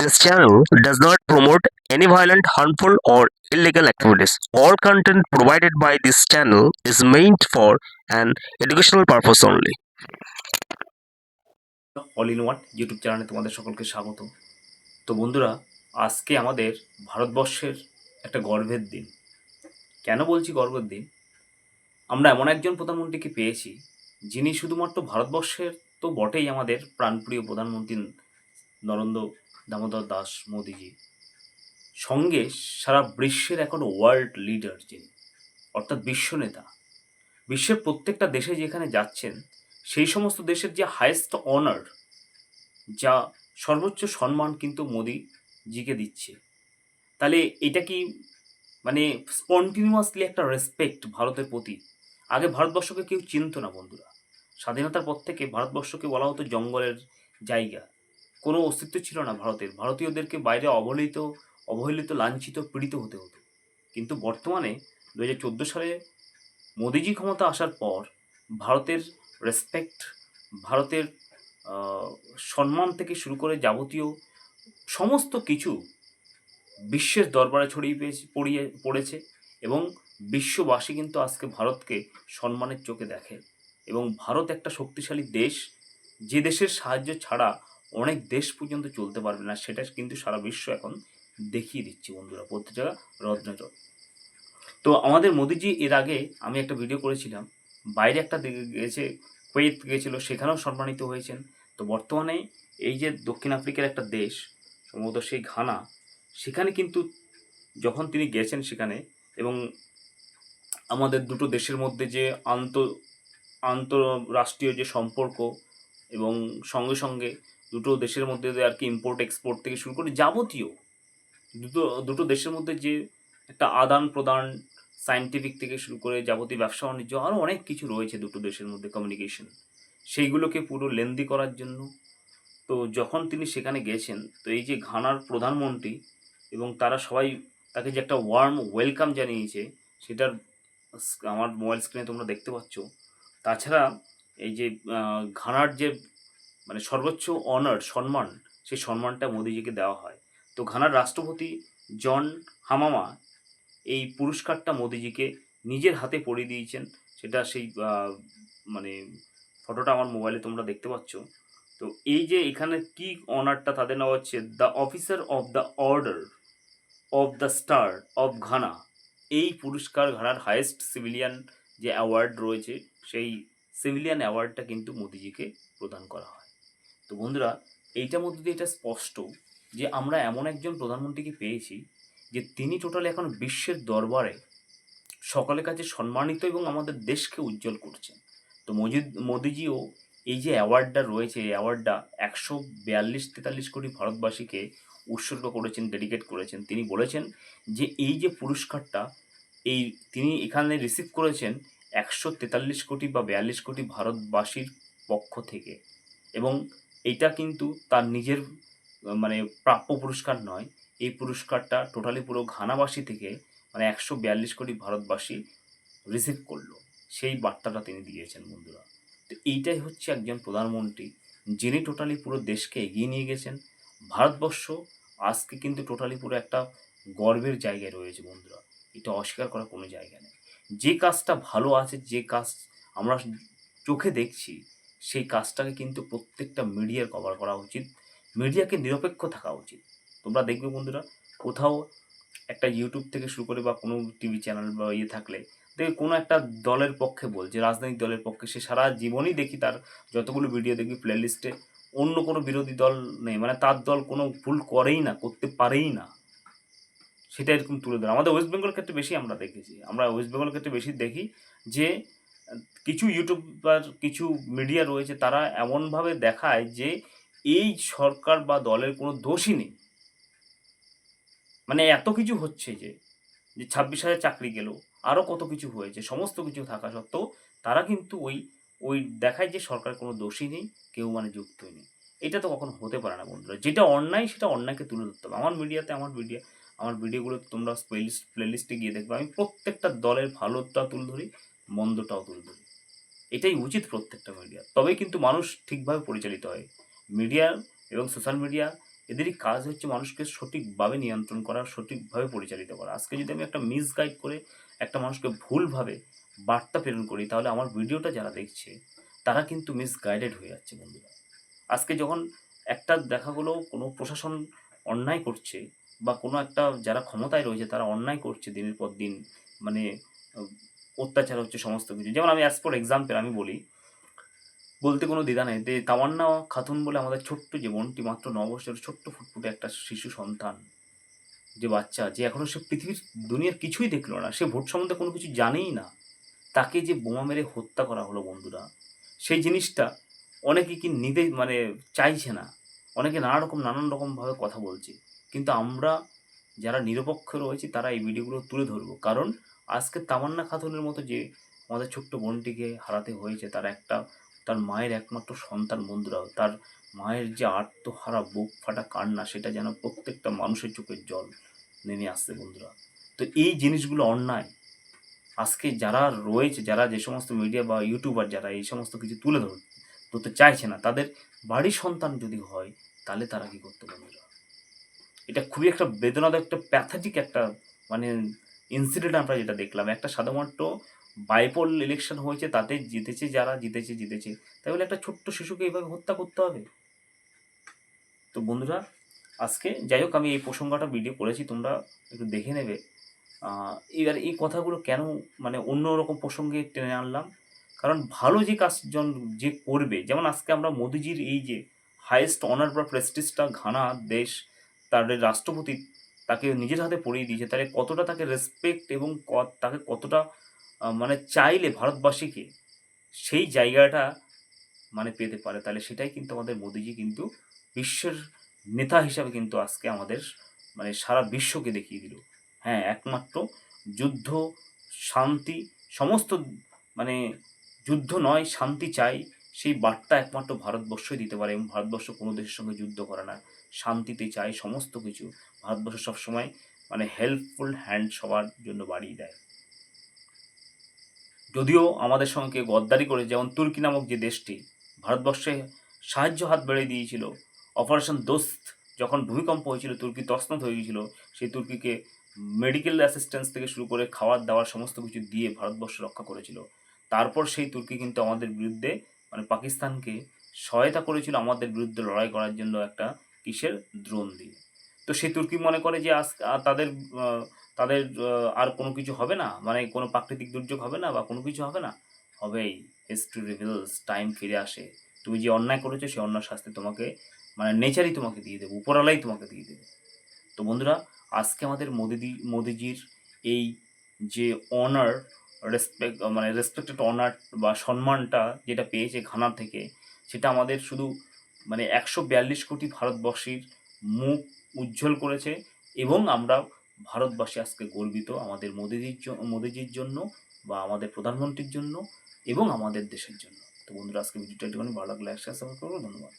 This channel does not promote any violent, harmful, or illegal activities. All content provided by this channel is meant for an educational purpose only. All in one YouTube চ্যানেলে তোমাদের সকলকে স্বাগত তো বন্ধুরা আজকে আমাদের ভারতবর্ষের একটা গর্বের দিন কেন বলছি গর্বের দিন আমরা এমন একজন প্রধানমন্ত্রীকে পেয়েছি যিনি শুধুমাত্র ভারতবর্ষের তো বটেই আমাদের প্রাণপ্রিয় প্রধানমন্ত্রী নরেন্দ্র দামোদর দাস মোদিজি। সঙ্গে সারা বিশ্বের এখন ওয়ার্ল্ড লিডার যিনি, অর্থাৎ বিশ্ব নেতা। বিশ্বের প্রত্যেকটা দেশে যেখানে যাচ্ছেন, সেই সমস্ত দেশের যে হায়েস্ট অনার যা সর্বোচ্চ সম্মান কিন্তু মোদিজিকে দিচ্ছে। তাহলে এটা কি মানে স্পন্টিনিউয়াসলি একটা রেসপেক্ট ভারতের প্রতি? আগে ভারতবর্ষকে কেউ চিনত না বন্ধুরা। স্বাধীনতার পর থেকে ভারতবর্ষকে বলা হতো জঙ্গলের জায়গা। কোনো অস্তিত্ব ছিল না ভারতের। ভারতীয়দেরকে বাইরে অবহেলিত অবহেলিত, লাঞ্ছিত, পীড়িত হতে হতো। কিন্তু বর্তমানে দু হাজার চোদ্দ সালে মোদিজি ক্ষমতা আসার পর ভারতের রেসপেক্ট ভারতের সম্মান থেকে শুরু করে যাবতীয় সমস্ত কিছু বিশ্বের দরবারে ছড়িয়ে পেয়েছে, পড়িয়ে, পড়েছে এবং বিশ্ববাসী কিন্তু আজকে ভারতকে সম্মানের চোখে দেখে। এবং ভারত একটা শক্তিশালী দেশ, যে দেশের সাহায্য ছাড়া অনেক দেশ পর্যন্ত চলতে পারবে না, সেটা কিন্তু সারা বিশ্ব এখন দেখিয়ে দিচ্ছে বন্ধুরা, প্রত্যেকটা রত্নজল তো আমাদের মোদিজি এর আগে আমি একটা ভিডিও করেছিলাম, বাইরে একটা গেছে, কুয়েত গিয়েছিল সেখানেও সম্মানিত হয়েছেন। তো বর্তমানে এই যে দক্ষিণ আফ্রিকার একটা দেশ, সম্ভবত সেই ঘানা, সেখানে কিন্তু যখন তিনি গেছেন সেখানে এবং আমাদের দুটো দেশের মধ্যে যে আন্ত, আন্তরাষ্ট্রীয় যে সম্পর্ক এবং সঙ্গে সঙ্গে দুটো দেশের মধ্যে আর কি ইম্পোর্ট এক্সপোর্ট থেকে শুরু করে যাবতীয় দুটো দুটো দেশের মধ্যে যে একটা আদান প্রদান সায়েন্টিফিক থেকে শুরু করে যাবতীয় ব্যবসা বাণিজ্য আরও অনেক কিছু রয়েছে দুটো দেশের মধ্যে কমিউনিকেশন সেইগুলোকে পুরো লেন্দি করার জন্য। তো যখন তিনি সেখানে গেছেন, তো এই যে ঘানার প্রধানমন্ত্রী এবং তারা সবাই তাকে যে একটা ওয়ার্ম ওয়েলকাম জানিয়েছে, সেটার আমার মোবাইল স্ক্রিনে তোমরা দেখতে পাচ্ছ। তাছাড়া এই যে ঘানার যে মানে সর্বোচ্চ অনার সম্মান সেই সম্মানটা মোদিজিকে দেওয়া হয়। তো ঘানার রাষ্ট্রপতি জন হামামা এই পুরস্কারটা মোদিজিকে নিজের হাতে পরিয়ে দিয়েছেন। সেটা সেই মানে ফটোটা আমার মোবাইলে তোমরা দেখতে পাচ্ছ। তো এই যে এখানে কি অনারটা তাদের নেওয়া হচ্ছে the officer of the order of the star of Ghana এই পুরস্কার ঘানার হায়েস্ট সিভিলিয়ান যে অ্যাওয়ার্ড রয়েছে, সেই সিভিলিয়ান অ্যাওয়ার্ডটা কিন্তু মোদিজিকে প্রদান করা হয়। তো বন্ধুরা, এইটার মধ্যে দিয়ে এটা স্পষ্ট যে আমরা এমন একজন প্রধানমন্ত্রীকে পেয়েছি যে তিনি টোটালি এখন বিশ্বের দরবারে সকলের কাছে সম্মানিত এবং আমাদের দেশকে উজ্জ্বল করছেন। তো মজিদ মোদিজিও এই যে অ্যাওয়ার্ডটা রয়েছে, এই অ্যাওয়ার্ডটা একশো বিয়াল্লিশ তেতাল্লিশ কোটি ভারতবাসীকে উৎসর্গ করেছেন, ডেডিকেট করেছেন। তিনি বলেছেন যে এই যে পুরস্কারটা, এই তিনি এখানে রিসিভ করেছেন একশো তেতাল্লিশ কোটি বা বিয়াল্লিশ কোটি ভারতবাসীর পক্ষ থেকে এবং এইটা কিন্তু তার নিজের মানে প্রাপ্য পুরস্কার নয়। এই পুরস্কারটা টোটালি পুরো ঘানাবাসী থেকে মানে একশো বিয়াল্লিশ কোটি ভারতবাসী রিসিভ করল। সেই বার্তাটা তিনি দিয়েছেন বন্ধুরা। তো এইটাই হচ্ছে একজন প্রধানমন্ত্রী, যিনি টোটালি পুরো দেশকে এগিয়ে নিয়ে গেছেন। ভারতবর্ষ আজকে কিন্তু টোটালি পুরো একটা গর্বের জায়গায় রয়েছে বন্ধুরা। এটা অস্বীকার করার কোনো জায়গা নেই। যে কাজটা ভালো আছে, যে কাজ আমরা চোখে দেখছি সেই কাজটাকে কিন্তু প্রত্যেকটা মিডিয়ার কভার করা উচিত। মিডিয়াকে নিরপেক্ষ থাকা উচিত। তোমরা দেখবে বন্ধুরা, কোথাও একটা ইউটিউব থেকে শুরু করে বা কোনো টিভি চ্যানেল বা ইয়ে থাকলে দেখবে কোনো একটা দলের পক্ষে বলছে রাজনৈতিক দলের পক্ষে, সে সারা জীবনই দেখি তার যতগুলো ভিডিও দেখি প্লেলিস্টে অন্য কোনো বিরোধী দল নেই। মানে তার দল কোনো ভুল করেই না, করতে পারেই না। সেটা এরকম তুলে ধরে। আমাদের ওয়েস্ট বেঙ্গল ক্ষেত্রে বেশি আমরা দেখেছি। আমরা ওয়েস্ট বেঙ্গল ক্ষেত্রে বেশি দেখি যে কিছু ইউটিউবার কিছু মিডিয়া রয়েছে, তারা এমনভাবে দেখায় যে এই সরকার বা দলের কোনো দোষই নেই। মানে এত কিছু হচ্ছে যে যে ছাব্বিশ হাজার চাকরি গেল আরও কত কিছু হয়েছে, সমস্ত কিছু থাকা সত্ত্বেও তারা কিন্তু ওই ওই দেখায় যে সরকার কোনো দোষী নেই, কেউ মানে যুক্তই নেই। এটা তো কখনো হতে পারে না বন্ধুরা। যেটা অন্যায়, সেটা অন্যায়কে তুলে ধরতে হবে। আমার মিডিয়াতে আমার মিডিয়া আমার ভিডিওগুলো তোমরা প্লেলিস্ট প্লেলিস্টে গিয়ে দেখবে। আমি প্রত্যেকটা দলের ভালোটা তুলে ধরি। মন্দটাও তুলে ধরি। এটাই উচিত প্রত্যেকটা মিডিয়া তবেই কিন্তু মানুষ ঠিকভাবে পরিচালিত হয়। মিডিয়া এবং সোশ্যাল মিডিয়া এদেরই কাজ হচ্ছে মানুষকে সঠিকভাবে নিয়ন্ত্রণ করা, সঠিকভাবে পরিচালিত করা। আজকে যদি আমি একটা মিসগাইড করে একটা মানুষকে ভুলভাবে বার্তা প্রেরণ করি, তাহলে আমার ভিডিওটা যারা দেখছে, তারা কিন্তু মিসগাইডেড হয়ে যাচ্ছে বন্ধুরা। আজকে যখন একটা দেখা গেলো, কোনো প্রশাসন অন্যায় করছে বা কোনো একটা যারা ক্ষমতায় রয়েছে, তারা অন্যায় করছে দিনের পর দিন মানে অত্যাচার হচ্ছে সমস্ত কিছু। যেমন আমি অ্যাজ ফর এক্সাম্পল আমি বলি, বলতে কোনো দ্বিধা নেই। যে তামান্না খাতুন বলে আমাদের ছোট্ট যে বোনটি মাত্র ন বছরের ছোট্ট ফুটফুটে একটা শিশু সন্তান, যে বাচ্চা, যে এখনও সে পৃথিবীর দুনিয়ার কিছুই দেখল না, সে ভোট সম্বন্ধে কোনো কিছু জানেই না, তাকে যে বোমা মেরে হত্যা করা হলো বন্ধুরা, সেই জিনিসটা অনেকে কি নিতে মানে চাইছে না। অনেকে নানা রকম, নানান রকমভাবে কথা বলছে। কিন্তু আমরা যারা নিরপেক্ষ রয়েছে, তারা এই ভিডিওগুলো তুলে ধরবো। কারণ আজকে তামান্না খাতুনের মতো যে আমাদের ছোট্ট বোনটিকে হারাতে হয়েছে, তার একটা, তার মায়ের একমাত্র সন্তান বন্ধুরাও তার মায়ের যে আত্মহারা বুক ফাটা কান্না, সেটা যেন প্রত্যেকটা মানুষের চোখের জল নেমে আসছে বন্ধুরা। তো এই জিনিসগুলো অন্যায়। আজকে যারা রয়েছে, যারা যে সমস্ত মিডিয়া বা ইউটিউবার, যারা এই সমস্ত কিছু তুলে ধর ধরতে চাইছে না, তাদের বাড়ির সন্তান যদি হয়, তাহলে তারা কি করতে বন্ধুরা? এটা খুবই একটা বেদনাদায়ক, একটা প্যাথাটিক একটা মানে ইনসিডেন্ট আমরা যেটা দেখলাম। একটা সাধারণত বাইপোল ইলেকশন হয়েছে, তাতে জিতেছে যারা, জিতেছে জিতেছে। তাই বলে একটা ছোট্ট শিশুকে এইভাবে হত্যা করতে হবে? তো বন্ধুরা, আজকে যাই হোক, আমি এই প্রসঙ্গটা ভিডিও করেছি, তোমরা একটু দেখে নেবে। এবার এই কথাগুলো কেন মানে অন্য রকম প্রসঙ্গে টেনে আনলাম? কারণ ভালো যে কাজজন যে করবে, যেমন আজকে আমরা মোদিজির এই যে হাইয়েস্ট অনার বা প্রেস্টিজটা ঘানা দেশ তার রাষ্ট্রপতি, তাকে নিজের হাতে পড়িয়ে দিয়েছে, তাহলে কতটা তাকে রেসপেক্ট এবং তাকে কতটা মানে চাইলে ভারতবাসীকে সেই জায়গাটা মানে পেতে পারে। তাহলে সেটাই কিন্তু আমাদের মোদিজি কিন্তু বিশ্বের নেতা হিসাবে কিন্তু আজকে আমাদের মানে সারা বিশ্বকে দেখিয়ে দিল। হ্যাঁ একমাত্র যুদ্ধ, শান্তি, সমস্ত মানে যুদ্ধ নয়, শান্তি চাই, সেই বার্তা একমাত্র ভারতবর্ষই দিতে পারে এবং ভারতবর্ষ কোনো দেশের সঙ্গে যুদ্ধ করে না। শান্তিতে চাই সমস্ত কিছু ভারতবর্ষ সবসময় মানে হেল্পফুল হ্যান্ড সবার জন্য বাড়িয়ে দেয়। যদিও আমাদের সঙ্গে গদ্দারি করে যেমন তুর্কি নামক যে দেশটি ভারতবর্ষে সাহায্য হাত বেড়ে দিয়েছিল অপারেশন দোস্ত যখন ভূমিকম্প হয়েছিল, তুর্কি তছনছ হয়ে গিয়েছিল, সেই তুর্কিকে মেডিকেল অ্যাসিস্ট্যান্স থেকে শুরু করে খাওয়ার দাওয়ার সমস্ত কিছু দিয়ে ভারতবর্ষ রক্ষা করেছিল। তারপর সেই তুর্কি কিন্তু আমাদের বিরুদ্ধে মানে পাকিস্তানকে সহায়তা করেছিল, আমাদের বিরুদ্ধে লড়াই করার জন্য একটা কিসের ড্রোন দিয়ে। তো সে তুর্কি মনে করে যে আজ তাদের তাদের আর কোনো কিছু হবে না? মানে কোনো প্রাকৃতিক দুর্যোগ হবে না বা কোনো কিছু হবে না? হবেই। হিস্ট্রি রিভিলস টাইম ফিরে আসে। তুমি যে অন্যায় করেছ সেই অন্যায় শাস্তি তোমাকে মানে নেচারই তোমাকে দিয়ে দেবে উপরালাই তোমাকে দিয়ে দেবে। তো বন্ধুরা, আজকে আমাদের মোদিদি, মোদিজির এই যে অনার রেসপেক্ট মানে রেসপেক্টেড অনার বা সম্মানটা যেটা পেয়েছে ঘানা থেকে, সেটা আমাদের শুধু মানে একশো বিয়াল্লিশ কোটি ভারতবর্ষীর মুখ উজ্জ্বল করেছে এবং আমরা ভারতবাসী আজকে গর্বিত আমাদের মোদিজির মোদিজির জন্য বা আমাদের প্রধানমন্ত্রীর জন্য এবং আমাদের দেশের জন্য। তো বন্ধুরা, আজকে ভিডিওটা একটুখানি ভালো লাগলে একসাথে করব ধন্যবাদ।